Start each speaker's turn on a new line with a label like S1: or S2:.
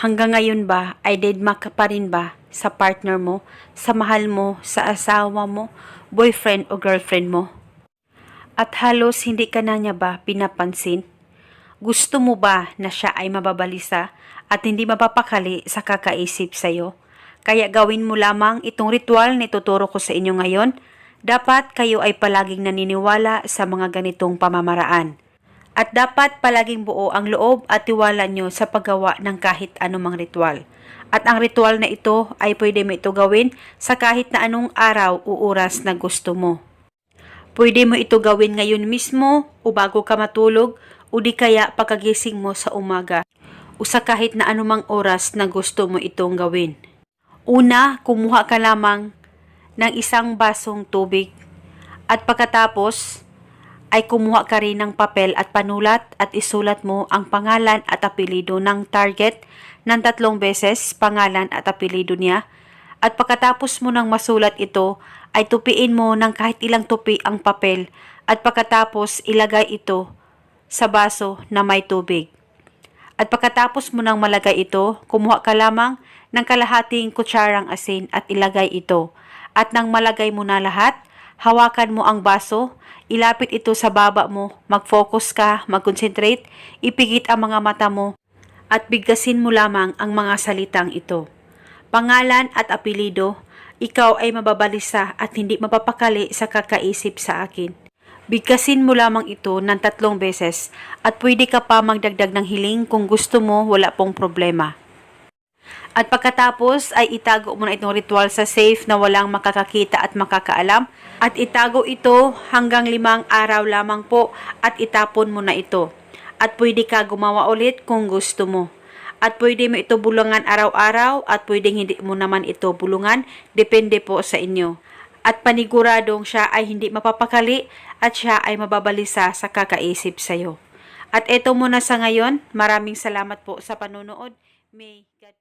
S1: Hanggang ngayon ba ay deadma ka pa rin ba sa partner mo, sa mahal mo, sa asawa mo, boyfriend o girlfriend mo? At halos hindi ka na niya ba pinapansin? Gusto mo ba na siya ay mababalisa at hindi mapapakali sa kakaisip sa'yo? Kaya gawin mo lamang itong ritual na ituturo ko sa inyo ngayon. Dapat kayo ay palaging naniniwala sa mga ganitong pamamaraan. At dapat palaging buo ang loob at tiwala nyo sa paggawa ng kahit anumang ritual. At ang ritual na ito ay pwede mo ito gawin sa kahit na anong araw o oras na gusto mo. Pwede mo ito gawin ngayon mismo o bago ka matulog o di kaya pagkagising mo sa umaga o sa kahit na anumang oras na gusto mo itong gawin. Una, kumuha ka lamang ng isang basong tubig at pagkatapos ay kumuha ka rin ng papel at panulat at isulat mo ang pangalan at apelido ng target ng tatlong beses pangalan at apelido niya at pagkatapos mo nang masulat ito ay tupiin mo ng kahit ilang tupi ang papel at pagkatapos ilagay ito sa baso na may tubig. At pagkatapos mo nang malagay ito, kumuha ka lamang ng kalahating kutsarang asin at ilagay ito. At nang malagay mo na lahat, hawakan mo ang baso, ilapit ito sa baba mo, mag-focus ka, mag-concentrate, ipigit ang mga mata mo, at bigkasin mo lamang ang mga salitang ito. Pangalan at apelido, ikaw ay mababalisa at hindi mapapakali sa kakaisip sa akin. Bigkasin mo lamang ito ng tatlong beses. At pwede ka pa magdagdag ng hiling kung gusto mo wala pong problema. At pagkatapos ay itago mo na itong ritual sa safe na walang makakakita at makakaalam at itago ito hanggang limang araw lamang po at itapon mo na ito. At pwede ka gumawa ulit kung gusto mo. At pwede mo ito bulungan araw-araw at pwedeng hindi mo naman ito bulungan, depende po sa inyo. At paniguradong siya ay hindi mapapakali at siya ay mababalisa sa kakaisip sa'yo. At eto muna sa ngayon, maraming salamat po sa panonood. May God.